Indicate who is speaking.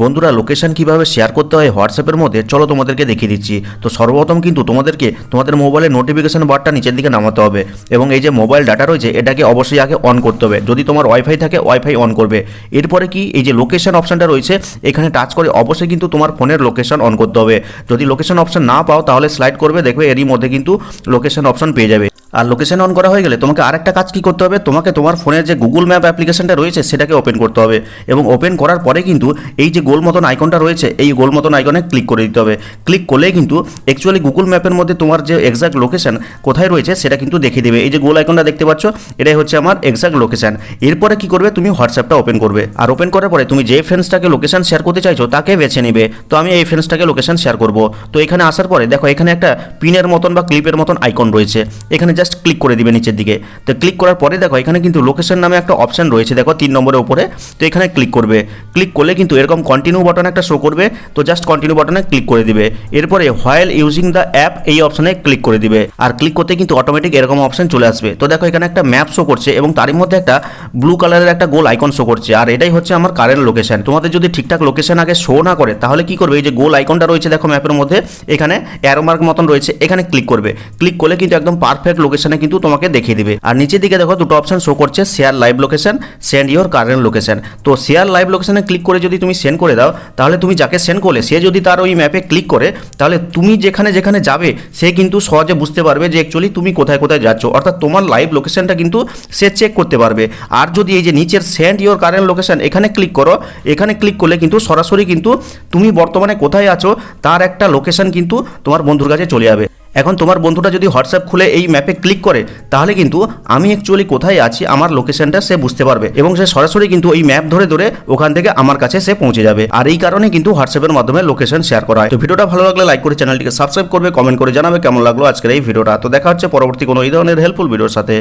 Speaker 1: বন্ধুরা লোকেশন কীভাবে শেয়ার করতে হয় হোয়াটসঅ্যাপের মধ্যে, চলো তোমাদেরকে দেখিয়ে দিচ্ছি। তো সর্বপ্রথম কিন্তু তোমাদেরকে, তোমাদের মোবাইলের নোটিফিকেশন বারটা নিচের দিকে নামাতে হবে এবং এই যে মোবাইল ডাটা রয়েছে, এটাকে অবশ্যই আগে অন করতে হবে। যদি তোমার ওয়াইফাই থাকে ওয়াইফাই অন করবে। এরপরে কি, এই যে লোকেশন অপশানটা রয়েছে, এখানে টাচ করে অবশ্যই কিন্তু তোমার ফোনের লোকেশন অন করতে হবে। যদি লোকেশান অপশান না পাও, তাহলে স্লাইড করবে, দেখবে এরই মধ্যে কিন্তু লোকেশন অপশান পেয়ে যাবে। আর লোকেশন অন করা হয়ে গেলে তোমাকে আরেকটা কাজ কি করতে হবে? তোমাকে তোমার ফোনের যে গুগল ম্যাপ অ্যাপ্লিকেশনটা রয়েছে, সেটাকে ওপেন করতে হবে। এবং ওপেন করার পরে কিন্তু এই যে গোল মতন আইকনটা রয়েছে, এই গোল মতন আইকনে ক্লিক করে দিতে হবে। ক্লিক করলেই কিন্তু অ্যাকচুয়ালি গুগল ম্যাপের মধ্যে তোমার যে এক্সাক্ট লোকেশন কোথায় রয়েছে, সেটা কিন্তু দেখিয়ে দেবে। এই যে গোল আইকনটা দেখতে পাচ্ছ, এটাই হচ্ছে আমার এক্সাক্ট লোকেশন এরপরে কি করবে? তুমি হোয়াটসঅ্যাপটা ওপেন করবে। আর ওপেন করার পরে তুমি যে ফ্রেন্ডসটাকে লোকেশন শেয়ার করতে চাইছো, তাকে বেছে নেবে। তো আমি এই ফ্রেন্ডসটাকে লোকেশন শেয়ার করব। তো এখানে আসার পরে দেখো, এখানে একটা পিনের মতন বা ক্লিপের মতন আইকন রয়েছে। এখানে জাস্ট ক্লিক করে দিবে নিচের দিকে। তো ক্লিক করার পরে দেখো, এখানে কিন্তু লোকেশন নামে একটা অপশন রয়েছে। দেখো, তিন নম্বরের উপরে। তো এখানে ক্লিক করবে। ক্লিক করলে কিন্তু এরকম কন্টিনিউ বাটন একটা শো করবে। তো জাস্ট কন্টিনিউ বাটনে ক্লিক করে দিবে। এরপরে হোয়াইল ইউজিং দ্য অ্যাপ এই অপশনে ক্লিক করে দিবে। আর ক্লিক করতে কিন্তু অটোমেটিক এরকম অপশন চলে আসবে। তো দেখো, এখানে একটা ম্যাপ শো করছে এবং তারই মধ্যে একটা ব্লু কালারের একটা গোল আইকন শো করছে। আর এটাই হচ্ছে আমার কারেন্ট লোকেশন তোমাদের যদি ঠিকঠাক লোকেশন আগে শো না করে, তাহলে কি করবে? এই যে গোল আইকনটা রয়েছে, দেখো ম্যাপের মধ্যে। এখানে অ্যারো মার্ক মতন রয়েছে। এখানে ক্লিক করবে। ক্লিক করলে কিন্তু একদম পারফেক্ট লোকেশনে কিন্তু তোমাকে দেখিয়ে দিবে। আর নিচের দিকে দেখো দুটো অপশন শো করছে share live location send your current location তো শেয়ার লাইভ লোকেশনে ক্লিক করে যদি তুমি সেন্ড করে দাও, তাহলে তুমি যাকে সেন্ড করলে, সে যদি তার ওই ম্যাপে ক্লিক করে, তাহলে তুমি যেখানে যেখানে যাবে, সে কিন্তু সহজে বুঝতে পারবে যে অ্যাকচুয়ালি তুমি কোথায় কোথায় যাচ্ছ। অর্থাৎ তোমার লাইভ লোকেশনটা কিন্তু সে চেক করতে পারবে। আর যদি এই যে নিচের সেন্ড ইওর কারেন্ট লোকেশন এখানে ক্লিক করো, এখানে ক্লিক করলে কিন্তু সরাসরি কিন্তু তুমি বর্তমানে কোথায় আছো, তার একটা লোকেশন কিন্তু তোমার বন্ধুর কাছে চলে যাবে। এখন তোমার বন্ধুটা যদি হোয়াটসঅ্যাপ খুলে এই ম্যাপে ক্লিক করে, তাহলে কিন্তু আমি অ্যাকচুয়ালি কোথায় আছি, আমার লোকেশনটা সে বুঝতে পারবে এবং সে সরাসরি কিন্তু এই ম্যাপ ধরে ধরে ওখান থেকে আমার কাছে সে পৌঁছে যাবে। আর এই কারণে কিন্তু হোয়াটসঅ্যাপের মাধ্যমে লোকেশন শেয়ার করা হয়। তো ভিডিওটা ভালো লাগলে লাইক করে চ্যানেলটিকে সাবস্ক্রাইব করবে কমেন্ট করে জানাবে কেমন লাগল আজকের এই ভিডিওটা। তো দেখা হচ্ছে পরবর্তী কোনো এই ধরনের হেল্পফুল ভিডিওর সাথে।